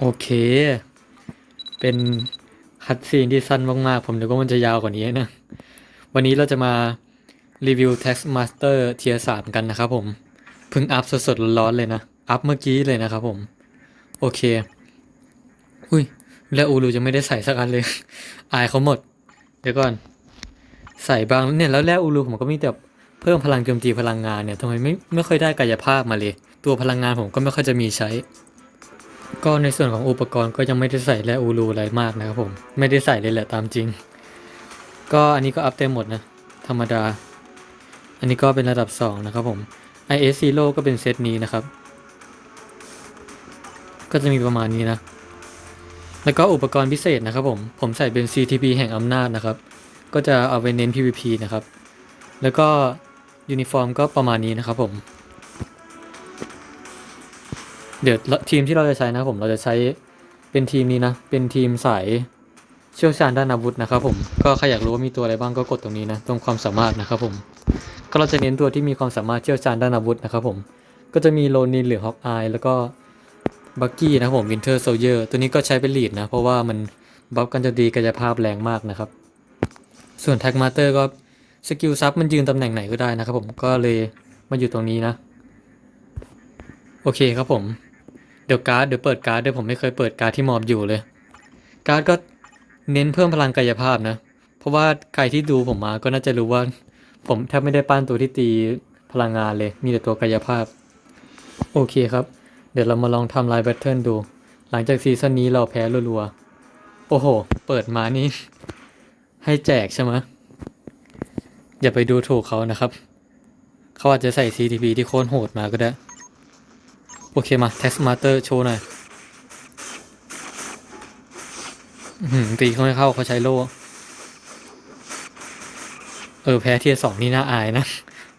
โอเค เป็นคัดซีนที่สั้นมากๆ ผมนึกว่ามันจะยาวกว่านี้นะ วันนี้เราจะมารีวิว Tax Master เทียสามกันนะครับผม เพิ่งอัพสดๆร้อนๆเลยนะ อัพเมื่อกี้เลยนะครับผม โอเค อุ้ย แล้วอูรูจะไม่ได้ใส่สักอันเลย อายเขาหมด เดี๋ยวก่อน ใส่บางเนี่ยแล้วแร่อูรูผมก็มีแต่เพิ่มพลังโจมตีพลังงานเนี่ยทำไมไม่ไม่ค่อยได้กายภาพมาเลย ตัวพลังงานผมก็ไม่ค่อยจะมีใช้ ก็ในส่วนของอุปกรณ์ก็ยังไม่ได้ใส่แร่อูรูอะไรมากนะครับผม ไม่ได้ใส่เลยแหละตามจริง ก็อันนี้ก็อัพเต็มหมดนะ ธรรมดา อันนี้ก็เป็นระดับ 2 นะครับผม IS Zero ก็เป็นเซตนี้นะครับ ก็จะมีประมาณนี้นะ แล้วก็อุปกรณ์พิเศษนะครับผม ผมใส่เป็น CTP แห่งอำนาจนะครับ ก็จะเอาไปเน้น PVP นะครับ แล้วก็ยูนิฟอร์มก็ประมาณนี้นะครับผม เดี๋ยวทีมที่เราจะใช้นะผมเราจะใช้เป็นทีมนี้นะ เป็นทีมสายเชี่ยวชาญด้านอาวุธนะครับผมก็ใครอยากรู้ว่ามีตัวอะไรบ้างก็กดตรงนี้นะตรงความสามารถนะครับผมก็เราจะเน้นตัวที่มีความสามารถเชี่ยวชาญด้านอาวุธนะครับผมก็จะมีโลนินหรือฮอกอายแล้วก็บักกี้นะผมวินเทอร์โซเยอร์ตัวนี้ก็ใช้เป็นลีดนะ เพราะว่ามันบัฟกันจะดีกายภาพแรงมากนะครับ ส่วนแท็กมาเตอร์ก็สกิลซับมันยืนตำแหน่งไหนก็ได้นะครับผมก็เลยมาอยู่ตรงนี้นะ โอเคครับผม เดี๋ยวการ์ดเดี๋ยวเปิดการ์ดเดี๋ยวผมไม่เคยเปิดการ์ดที่มอบอยู่เลย การ์ดก็เน้นเพิ่มพลังกายภาพนะ เพราะว่าใครที่ดูผมมาก็น่าจะรู้ว่า ผมแทบไม่ได้ปั้นตัวที่ตีพลังงานเลย มีแต่ตัวกายภาพ โอเคครับ เดี๋ยวเรามาลองทำลายแบทเทิลดู หลังจากซีซั่นนี้เราแพ้รัวๆ โอ้โห เปิดมานี่ ให้แจกใช่ไหมอย่าไปดูถูกเขานะครับ เขาอาจจะใส่ CTP ที่โคตรโหดมาก็ได้ โอเคมา Tax Master โชว์หน่อยตีเขาไม่เข้าเขาใช้โล่ เออ แพ้เทียสองนี่น่าอายนะ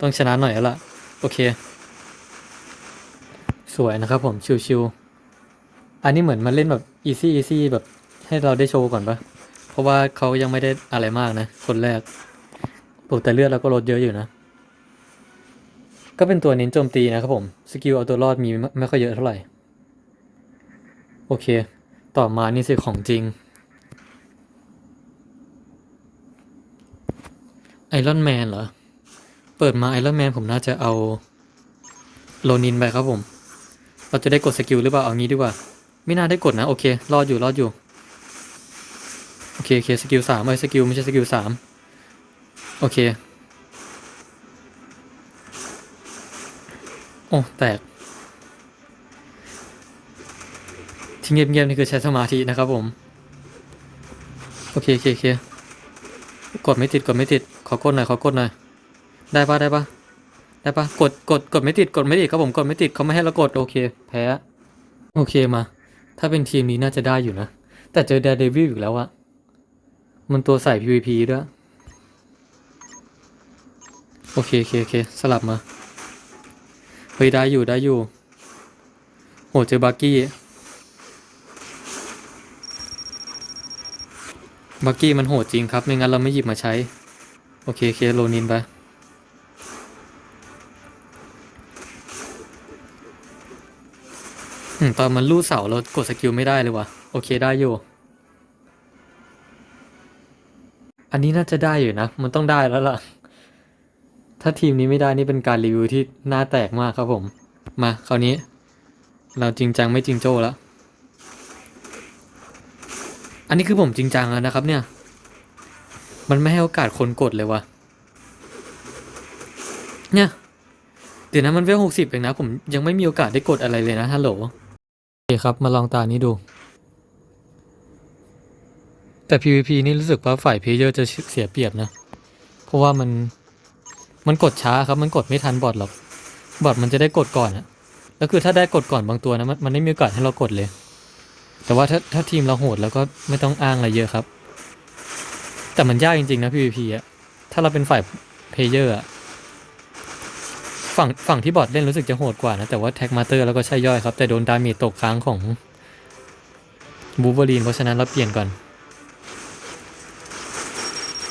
ต้องชนะหน่อยแล้วล่ะ โอเค สวยนะครับผม ชิวๆอันนี้เหมือนมาเล่นแบบ easy easy แบบให้เราได้โชว์ก่อนปะเพราะว่าเขายังไม่ได้อะไรมากนะ คนแรกโอ้แต่เลือดเราก็ลดเยอะอยู่นะ ก็เป็นตัวเน้นโจมตีนะครับผม สกิลเอาตัวรอดมีไม่ไมค่อยเยอะเท่าไหร่ โอเค ต่อมานี่สิของจริง ไอรอนแมนเหรอ เปิดมาไอรอนแมนผมน่าจะเอา โลนินไปครับผม เราจะได้กดสกิลหรือเปล่า เอางี้ดีกว่า ไม่น่าได้กดนะ โอเค รอดอยู่รอดอยู่ โอเคโอเคสกิลสามไอ้สกิลไม่ใช่สกิลสามโอเค โอ้แตก ที่เงียบๆนี่คือใช้สมาธินะครับผม โอเคโอเคโอเคกดไม่ติดกดไม่ติด ขอกดหน่อยขอกดหน่อย ได้ปะได้ปะได้ปะกดกดกดไม่ติดกดไม่ติดครับผมกดไม่ติดเขาไม่ให้เรากดโอเค แพ้โอเคมา ถ้าเป็นทีมนี้น่าจะได้อยู่นะ แต่เจอ d ด r e เดวิลอีกแล้วอะมันตัวใส่ PVP ด้วย โอเคโอเคโอเคสลับมา เฮ้ยได้อยู่ได้อยู่ โหเจอบักกี้บักกี้มันโหดจริงครับ ไม่งั้นเราไม่หยิบมาใช้ โอเคโอเคโลนินไปตอนมันลู่เสาเรากดสกิลไม่ได้เลยวะโอเคได้อยู่ อันนี้น่าจะได้อยู่นะ มันต้องได้แล้วล่ะ ถ้าทีมนี้ไม่ได้นี่เป็นการรีวิวที่น่าแตกมากครับผม มาคราวนี้ เราจริงจังไม่จริงโจ้แล้ว อันนี้คือผมจริงจังแล้วนะครับเนี่ย มันไม่ให้โอกาสคนกดเลยวะเนี่ย เดี๋ยวนะมันเวลหกสิบเองนะ ผมยังไม่มีโอกาสได้กดอะไรเลยนะฮัลโหลโอเคครับมาลองตานี้ดู แต่ PVP นี่รู้สึกว่าฝ่ายเพลเยอร์จะเสียเปรียบนะ เพราะว่ามัน มันกดช้าครับ มันกดไม่ทันบอทหรอก บอทมันจะได้กดก่อนอะแล้วคือถ้าได้กดก่อนบางตัวนะมันมันไม่มีโอกาสให้เรากดเลย แต่ว่าถ้าถ้าทีมเราโหดแล้วก็ไม่ต้องอ้างอะไรเยอะครับ แต่มันยากจริงๆนะ PVP อะถ้าเราเป็นฝ่ายเพลเยอร์อะฝั่งฝั่งที่บอทเล่นรู้สึกจะโหดกว่านะ แต่ว่าแท็กมาเตอร์แล้วก็ใช่ย่อยครับ แต่โดนดาเมจตกค้างของบูเบอรีนเพราะฉะนั้นเราเปลี่ยนก่อน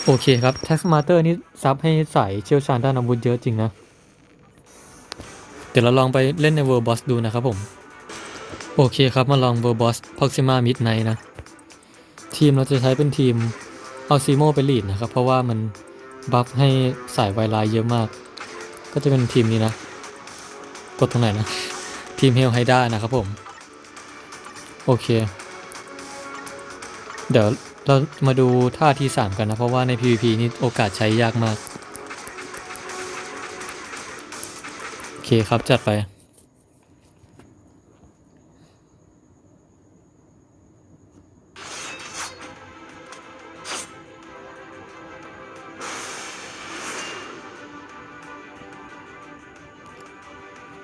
โอเคครับแท็กมาเตอร์นี่ซับให้ใสายเชี่ยวชาญด้านอาวุธเยอะจริงนะ เดี๋ยวเราลองไปเล่นในเวอร์บอสดูนะครับผม โอเคครับมาลองเบอร์บอสพ็อกซิมามิดไนนะ ทีมเราจะใช้เป็นทีมเอาซีโมไปลีดนะครับ เพราะว่ามันบัฟให้สายไวไลเยอะมาก ก็จะเป็นทีมนี้นะ กดตรงไหนนะ ทีมเฮลไฮด้านะครับผม โอเค เดี๋ยว เรามาดูท่าที่ 3 กันนะ เพราะว่าใน PVP นี่โอกาสใช้ยากมาก โอเคครับจัดไป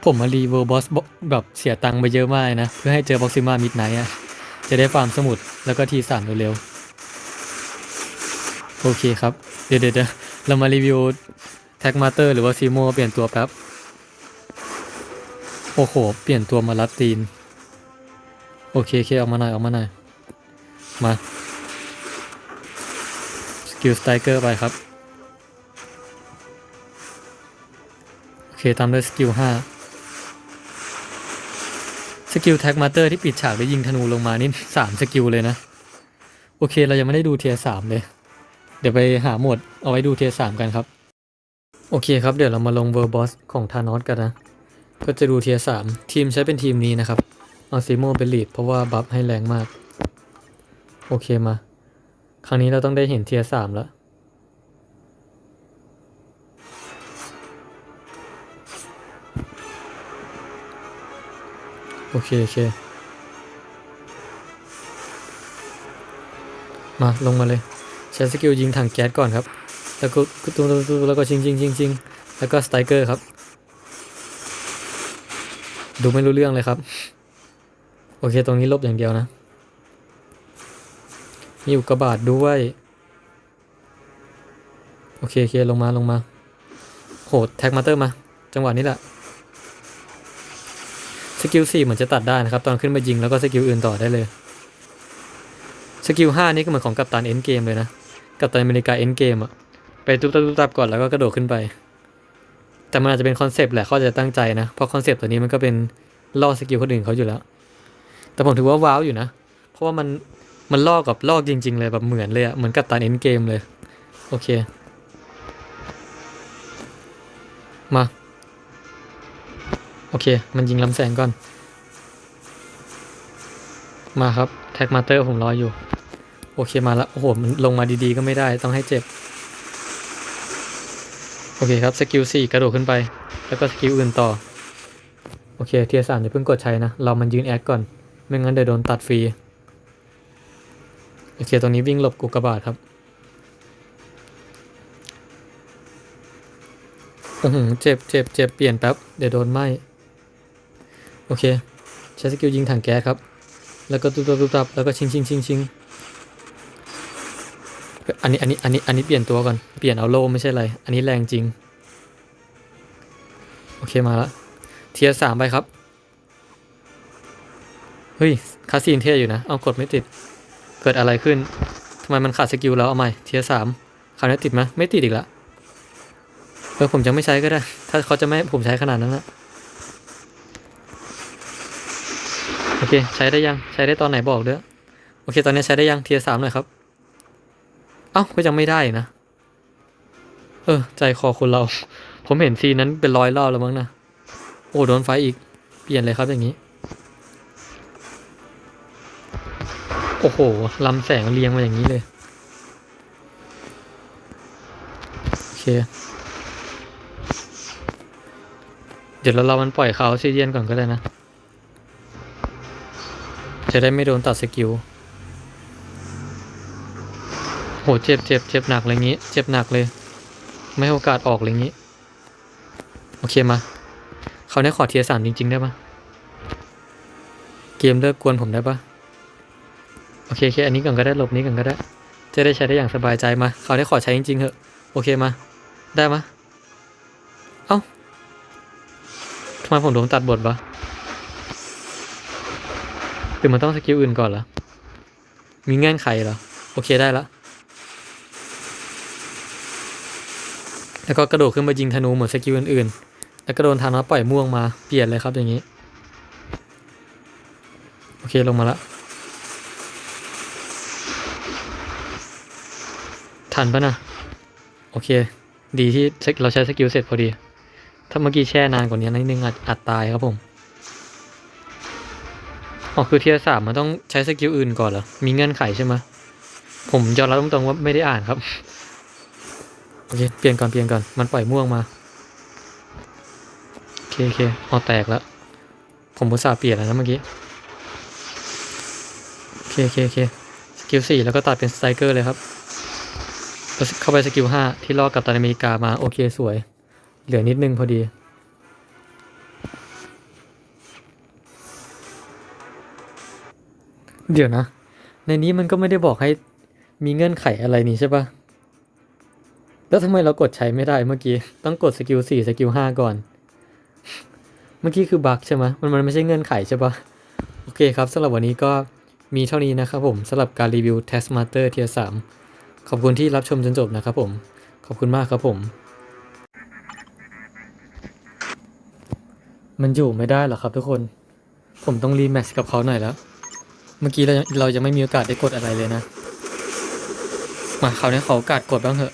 ผมมารีเวอร์บอสแบบเสียตังค์ไปเยอะมากนะ เพื่อให้เจอบ็อกซิมามิดไนท์อะจะได้ฟาร์มสมุดแล้วก็ทีสามเร็วๆ โอเคครับเดี๋ยวเดี๋ยวเดี๋ยวเรามารีวิวแท็กมาเตอร์หรือว่าซีโมเปลี่ยนตัวแป๊บ โอ้โห เปลี่ยนตัวมาลัดตีน โอเคโอเคเอามาหน่อยเอามาหน่อย มาสกิลสไตรเกอร์ไปครับ โอเคตามด้วยสกิลห้าสกิลแท็กมาเตอร์ที่ปิดฉากแล้วยิงธนูลงมานี่สามสกิลเลยนะ โอเคเรายังไม่ได้ดูเทียสามเลย เดี๋ยวไปหาหมดเอาไว้ดูเทียสามกันครับ โอเคครับ เดี๋ยวเรามาลงเวอร์บอสของธานอสกันนะ ก็จะดูเทียสามทีมใช้เป็นทีมนี้นะครับ เอาซีโมเป็นลีดเพราะว่าบัฟให้แรงมาก โอเคมา ครั้งนี้เราต้องได้เห็นเทียสามแล้วโอเค โอเค มาลงมาเลย ใช้สกิลยิงถังแก๊สก่อนครับ แล้วก็ตุ้มตุ้มแล้วก็ชิงชิงชิงชิงแล้วก็สไตเกอร์ครับ ดูไม่รู้เรื่องเลยครับ โอเคตรงนี้ลบอย่างเดียวนะ มีอุกกาบาตด้วย โอเคโอเคลงมาลงมา โหแท็กมาเตอร์มา จังหวะนี้แหละสกิลสี่เหมือนจะตัดได้นะครับ ตอนขึ้นมายิงแล้วก็สกิลอื่นต่อได้เลย สกิลห้านี่ก็เหมือนของกัปตันเอ็นเกมเลยนะ กัปตันอเมริกาเอ็นเกมอะไปตุ๊บตับตุ๊บตับก่อนแล้วก็กระโดดขึ้นไป แต่มันอาจจะเป็นคอนเซปต์แหละเขาจะตั้งใจนะ เพราะคอนเซปต์ตัวนี้มันก็เป็นล่อสกิลคนอื่นเขาอยู่แล้ว แต่ผมถือว่าว้าวอยู่นะ เพราะว่ามันมันลอกกับล่อจริง ๆ เลยแบบเหมือนเลยอะเหมือนกัปตันเอ็นเกมเลย โอเค มา โอเค มันยิงลำแสงก่อน มาครับ แท็กมาเตอร์ผมรออยู่ อเคมาแล้วโอ้โหมันลงมาดีๆก็ไม่ได้ต้องให้เจ็บ โอเคครับสกิลสี่กระโดดขึ้นไป แล้วก็สกิลอื่นต่อ โอเคเทียสามอย่าเพิ่งกดใช้นะ เรามันยืนแอดก่อน ไม่งั้นเดี๋ยวโดนตัดฟรี โอเคตรงนี้วิ่งหลบกุกกาบาทครับอ้โหเจ็บเจ็บเจ็บเปลี่ยนแป๊บ เดี๋ยวโดนไหมโอเค ใช้สกิลยิงถังแก๊สครับ แล้วก็ตุ๊บตับตุ๊บตับแล้วก็ชิงชิงชิงชิง อันนี้อันนี้อันนี้อันนี้เปลี่ยนตัวก่อน เปลี่ยนเอาโล่ไม่ใช่อะไร อันนี้แรงจริง โอเคมาละเทียสามไปครับ เฮ้ย คาซีนเทียอยู่นะ เอากดไม่ติด เกิดอะไรขึ้นทำไมมันขาดสกิลแล้วเอาใหม่ เทียสามคราวนี้ติดไหมไม่ติดอีกละเออผมจะไม่ใช้ก็ได้ ถ้าเขาจะไม่ผมใช้ขนาดนั้นนะโอเค ใช้ได้ยังใช้ได้ตอนไหนบอกเด้อโอเค ตอนนี้ใช้ได้ยังเทียสามหน่อยครับ เอ้าก็ยังไม่ได้นะ เออ ใจคอคนเรา ผมเห็นซีนนั้นเป็นร้อยรอบแล้วมั้งนะ โอ้โดนไฟอีก เปลี่ยนเลยครับอย่างนี้ โอ้โหลำแสงเรียงมาอย่างนี้เลย โอเค เดี๋ยวเราเรามันปล่อยเขาซีเดียนก่อนก็ได้นะ จะได้ไม่โดนตัดสกิล โห เจ็บเจ็บเจ็บหนักอะไรงี้ เจ็บหนักเลย ไม่ให้โอกาสออกอะไรงี้ โอเคมาเขาวนี้ขอเทียสามจริง ๆ ได้ปะเกมเลิกกวนผมได้ปะโอเคโอเคอันนี้ก่อนก็ได้หลบนี้ก่อนก็ได้ จะได้ใช้ได้อย่างสบายใจมา เขาวนี้ขอใช้จริงๆเถอะ โอเคมา ได้มะเอ้าทำไมผมโดนตัดบทวะหรือมันต้องสกิลอื่นก่อนเหรอมีเงื่อนไขเหรอ โอเคได้ละ แล้วก็กระโดดขึ้นมายิงธนูเหมือนสกิลอื่นๆ แล้วก็โดนทานอสปล่อยม่วงมาเปลี่ยนเลยครับอย่างนี้ โอเคลงมาละทันปะนะโอเค ดีที่เราใช้สกิลเสร็จพอดี ถ้าเมื่อกี้แช่นานกว่านี้นิดนึงอาจอาจตายครับผมอ๋อคือเทียร์สามมันต้องใช้สกิลอื่นก่อนเหรอ มีเงื่อนไขใช่ไหมผมยอมรับตรงๆว่าไม่ได้อ่านครับ โอเคเปลี่ยนก่อนเปลี่ยนก่อนมันปล่อยม่วงมาโอเคโอเคเอาแตกแล้วผมอุตส่าห์เปลี่ยนแล้วนะเมื่อกี้โอเคโอเคโอเคสกิลสี่แล้วก็ตัดเป็นสไตรเกอร์เลยครับ เข้าไปสกิลห้าที่ลอกกับตันอเมริกามาโอเคสวย เหลือนิดนึงพอดีเดี๋ยวนะ ในนี้มันก็ไม่ได้บอกให้มีเงื่อนไขอะไรนี่ใช่ปะ แล้วทำไมเรากดใช้ไม่ได้เมื่อกี้ ต้องกดสกิลสี่สกิลห้าก่อน เมื่อกี้คือบั๊กใช่ไหมมันมันไม่ใช่เงื่อนไขใช่ปะโอเคครับสำหรับวันนี้ก็มีเท่านี้นะครับผมสำหรับการรีวิว Taskmaster Tier 3ขอบคุณที่รับชมจนจบนะครับผม ขอบคุณมากครับผม มันอยู่ไม่ได้หรอครับทุกคน ผมต้องรีแมทช์กับเขาหน่อยแล้ว เมื่อกี้เราเรายังไม่มีโอกาสได้กดอะไรเลยนะ มาคราวนี้ขอโอกาสกดบ้างเถอะ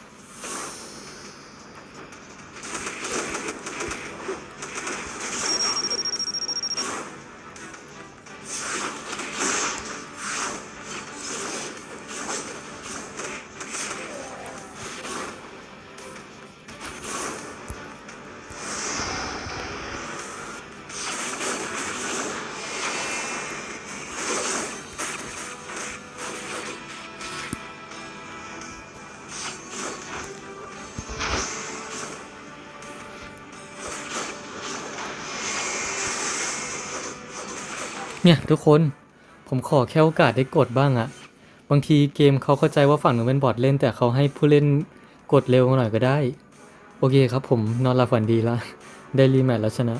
เนี่ยทุกคนผมขอแค่โอกาสได้กดบ้างอะบางทีเกมเขาเข้าใจว่าฝั่งหนึ่งเป็นบอทเล่น แต่เขาให้ผู้เล่นกดเร็วหน่อยก็ได้ โอเคครับผมนอนหลับฝันดีละได้รีแมทแล้วชนะ